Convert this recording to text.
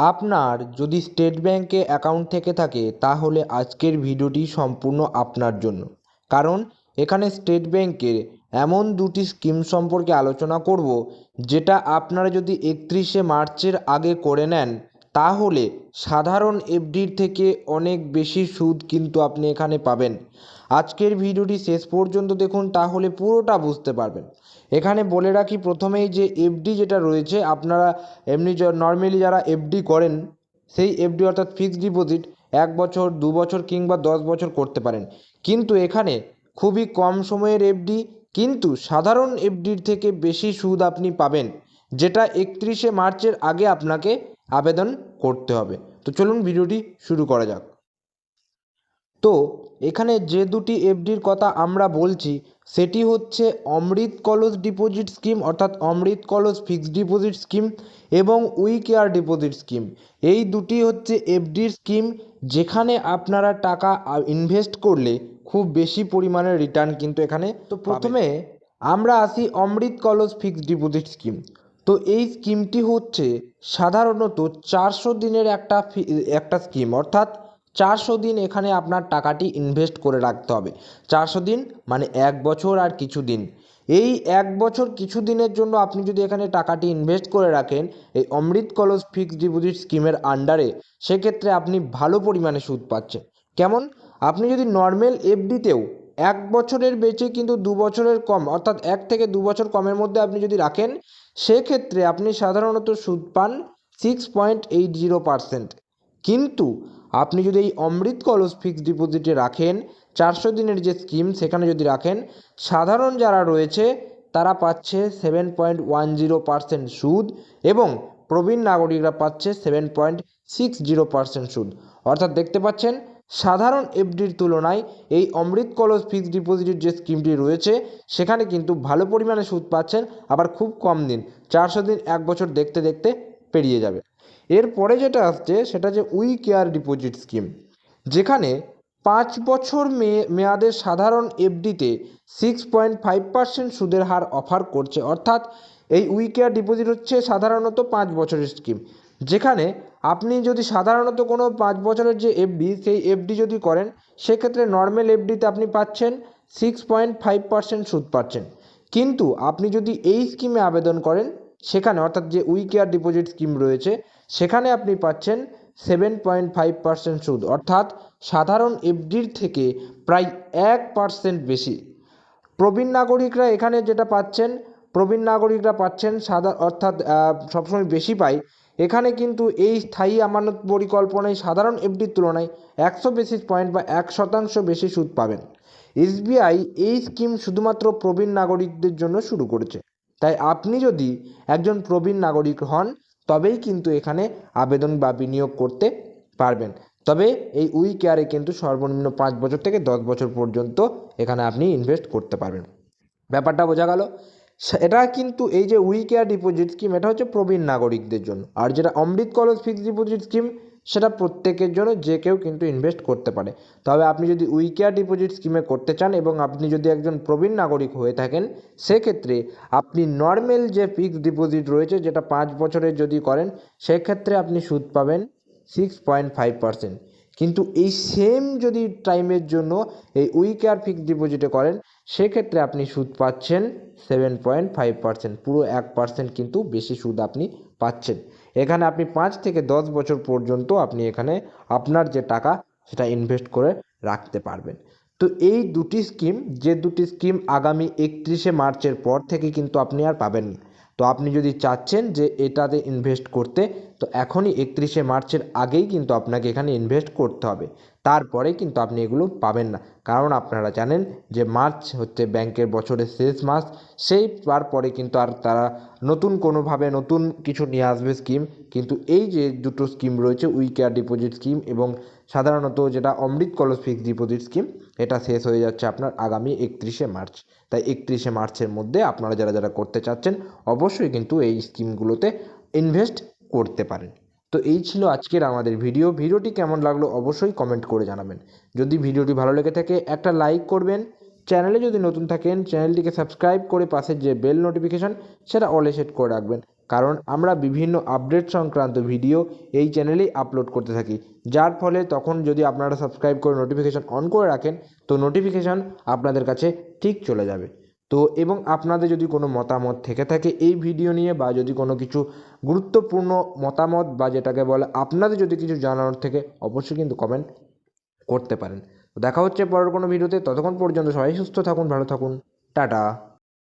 আপনার যদি স্টেট ব্যাঙ্কে অ্যাকাউন্ট থেকে থাকে, তাহলে আজকের ভিডিওটি সম্পূর্ণ আপনার জন্য। কারণ এখানে স্টেট ব্যাঙ্কের এমন দুটি স্কিম সম্পর্কে আলোচনা করব, যেটা আপনারা যদি একত্রিশে মার্চের আগে করে নেন তাহলে সাধারণ এফডির থেকে অনেক বেশি সুদ কিন্তু আপনি এখানে পাবেন। আজকের ভিডিওটি শেষ পর্যন্ত দেখুন, তাহলে পুরোটা বুঝতে পারবেন। এখানে বলে রাখি প্রথমেই যে এফডি যেটা রয়েছে, আপনারা এমনি নর্মালি যারা এফডি করেন, সেই এফডি অর্থাৎ ফিক্সড ডিপোজিট এক বছর, দু বছর কিংবা দশ বছর করতে পারেন। কিন্তু এখানে খুবই কম সময়ের এফডি, কিন্তু সাধারণ এফডির থেকে বেশি সুদ আপনি পাবেন, যেটা একত্রিশে মার্চের আগে আপনাকে আবেদন করতে হবে। তো চলুন ভিডিওটি শুরু করা যাক। তো এখানে যে দুটি এফডির কথা আমরা বলছি সেটি হচ্ছে অমৃত কলস ডিপোজিট স্কিম অর্থাৎ Amrit Kalash fixed deposit scheme এবং উই কেয়ার ডিপোজিট স্কিম। এই দুটি হচ্ছে এফডির স্কিম যেখানে আপনারা টাকা ইনভেস্ট করলে খুব বেশি পরিমাণে রিটার্ন কিন্তু এখানে তো প্রথমে আমরা আসি অমৃত কলস ফিক্সড ডিপোজিট স্কিম। তো এই স্কিমটি হচ্ছে সাধারণত চারশো দিনের একটা ফি- একটা স্কিম অর্থাৎ চারশো দিন এখানে আপনার টাকাটি ইনভেস্ট করে রাখতে হবে। চারশো দিন মানে এক বছর আর কিছু দিন। এই এক বছর কিছু দিনের জন্য আপনি যদি এখানে টাকাটি ইনভেস্ট করে রাখেন, এই অমৃত কলস ফিক্সড ডিপোজিট স্কিমের আন্ডারে সেক্ষেত্রে আপনি ভালো পরিমাণে সুদ পাচ্ছেন। কেমন? আপনি যদি নর্মাল এফডিতেও এক বছরের বেচে কিন্তু দু বছরের কম, অর্থাৎ এক থেকে দু বছর কমের মধ্যে আপনি যদি রাখেন, সেক্ষেত্রে আপনি সাধারণত সুদ পান six point eight zero percent কিন্তু আপনি যদি এই অমৃত কলস ফিক্সড ডিপোজিটে রাখেন, চারশো দিনের যে স্কিম সেখানে যদি রাখেন, সাধারণ যারা রয়েছে, তারা পাচ্ছে seven point one zero percent সুদ এবং প্রবীণ নাগরিকরা পাচ্ছে seven point six zero percent সুদ। অর্থাৎ দেখতে পাচ্ছেন সাধারণ এফডির তুলনায় এই অমৃত কলস ফিক্সড ডিপোজিটের যে স্কিমটি রয়েছে, সেখানে কিন্তু ভালো পরিমাণে সুদ পাচ্ছেন, আবার খুব কম দিন, চারশো দিন এক বছর দেখতে দেখতে পেরিয়ে যাবে। এরপরে যেটা আসছে, সেটা যে উই কেয়ার ডিপোজিট স্কিম, যেখানে পাঁচ বছর মেয়াদের সাধারণ এফডিতে সিক্স পয়েন্ট ফাইভ পার্সেন্ট সুদের হার অফার করছে। অর্থাৎ এই উই কেয়ার ডিপোজিট হচ্ছে সাধারণত পাঁচ বছরের স্কিম। যেখানে আপনি যদি সাধারণত কোনো পাঁচ বছরের যে এফডি সেই এফডি যদি করেন, সেক্ষেত্রে নর্মাল এফডিতে আপনি পাচ্ছেন সিক্স পয়েন্ট ফাইভ পার্সেন্ট সুদ পাচ্ছেন। কিন্তু আপনি যদি এই স্কিমে আবেদন করেন, সেখানে অর্থাৎ যে উই কেয়ার ডিপোজিট স্কিম রয়েছে, সেখানে আপনি পাচ্ছেন সেভেন পয়েন্ট ফাইভ পার্সেন্ট সুদ। অর্থাৎ সাধারণ এফডির থেকে প্রায় এক পার্সেন্ট বেশি। প্রবীণ নাগরিকরা এখানে যেটা পাচ্ছেন, প্রবীণ নাগরিকরা পাচ্ছেন সাদা অর্থাৎ সবসময় বেশি পায় এখানে কিন্তু এই স্থায়ী আমানত পরিকল্পনায় সাধারণ এফডির তুলনায় একশো বেসিস পয়েন্ট বা এক শতাংশ বেশি সুদ পাবেন। এসবিআই এই স্কিম শুধুমাত্র প্রবীণ নাগরিকদের জন্য শুরু করেছে। তাই আপনি যদি একজন প্রবীণ নাগরিক হন, তবেই কিন্তু এখানে আবেদন বা বিনিয়োগ করতে পারবেন। তবে এই উই কেয়ারে কিন্তু সর্বনিম্ন পাঁচ বছর থেকে দশ বছর পর্যন্ত এখানে আপনি ইনভেস্ট করতে পারবেন। ব্যাপারটা বোঝা গেল। এটা কিন্তু এই যে উই কেয়ার ডিপোজিট স্কিম এটা হচ্ছে প্রবীণ নাগরিকদের জন্য। আর যেটা Amrit Kalash fixed deposit scheme সেটা প্রত্যেকের জন্য যে কেউ কিন্তু ইনভেস্ট করতে পারে। তবে আপনি যদি উই কেয়ার ডিপোজিট স্কিমে করতে চান এবং আপনি যদি একজন প্রবীণ নাগরিক হয়ে থাকেন, সেক্ষেত্রে আপনি নর্মাল যে ফিক্সড ডিপোজিট রয়েছে, যেটা পাঁচ বছরের যদি করেন, সেক্ষেত্রে আপনি সুদ পাবেন সিক্স পয়েন্ট ফাইভ পার্সেন্ট কিন্তু এই সেম যদি টাইমের জন্য এই উই কেয়ার ফিক্সড ডিপোজিটে করেন সেক্ষেত্রে আপনি সুদ পাচ্ছেন সেভেন পয়েন্ট ফাইভ পার্সেন্ট পুরো এক পার্সেন্ট কিন্তু বেশি সুদ আপনি পাচ্ছেন। এখানে আপনি পাঁচ থেকে দশ বছর পর্যন্ত আপনি এখানে আপনার যে টাকা, সেটা ইনভেস্ট করে রাখতে পারবেন। তো এই দুটি স্কিম যে দুটি স্কিম আগামী একত্রিশে মার্চের পর থেকে কিন্তু আপনি আর পাবেন না। তো আপনি যদি চাচ্ছেন যে এটাতে ইনভেস্ট করতে, তো এখনই একত্রিশে মার্চের আগেই কিন্তু আপনাকে এখানে ইনভেস্ট করতে হবে। তারপরে কিন্তু আপনি এগুলো পাবেন না। কারণ আপনারা জানেন যে মার্চ হচ্ছে ব্যাংকের বছরের শেষ মাস, সেই তারপরে কিন্তু আর তারা নতুন কোনোভাবে নতুন কিছু নিয়ে আসবে স্কিম কিন্তু এই যে দুটো স্কিম রয়েছে উই কেয়ার ডিপোজিট স্কিম এবং সাধারণত যেটা অমৃত কলস ফিক্সড ডিপোজিট স্কিম এটা শেষ হয়ে যাচ্ছে আপনার আগামী একত্রিশে মার্চ। তাই একত্রিশে মার্চের মধ্যে আপনারা যারা যারা করতে চাচ্ছেন, অবশ্যই কিন্তু এই স্কিমগুলোতে ইনভেস্ট করতে পারেন। তো এই ছিল আজকের আমাদের ভিডিও ভিডিওটি কেমন লাগল অবশ্যই কমেন্ট করে জানাবেন। যদি ভিডিওটি ভালো লেগে থাকে, একটা লাইক করবেন। চ্যানেলে যদি নতুন থাকেন চ্যানেলটিকে সাবস্ক্রাইব করে পাশের যে বেল নোটিফিকেশন সেটা অলে সেট করে রাখবেন। কারণ আমরা বিভিন্ন আপডেট সংক্রান্ত ভিডিও এই চ্যানেলেই আপলোড করতে থাকি। যার ফলে তখন যদি আপনারা সাবস্ক্রাইব করে নোটিফিকেশান অন করে রাখেন, তো নোটিফিকেশান আপনাদের কাছে ঠিক চলে যাবে। তো এবং আপনাদের যদি কোনো মতামত থেকে থাকে এই ভিডিও নিয়ে বা যদি কোনো কিছু গুরুত্বপূর্ণ মতামত বা যেটাকে বলে আপনাদের যদি কিছু জানানোর থেকে, অবশ্যই কিন্তু কমেন্ট করতে পারেন। দেখা হচ্ছে পরের কোনো ভিডিওতে ততক্ষণ পর্যন্ত সবাই সুস্থ থাকুন, ভালো থাকুন। টাটা।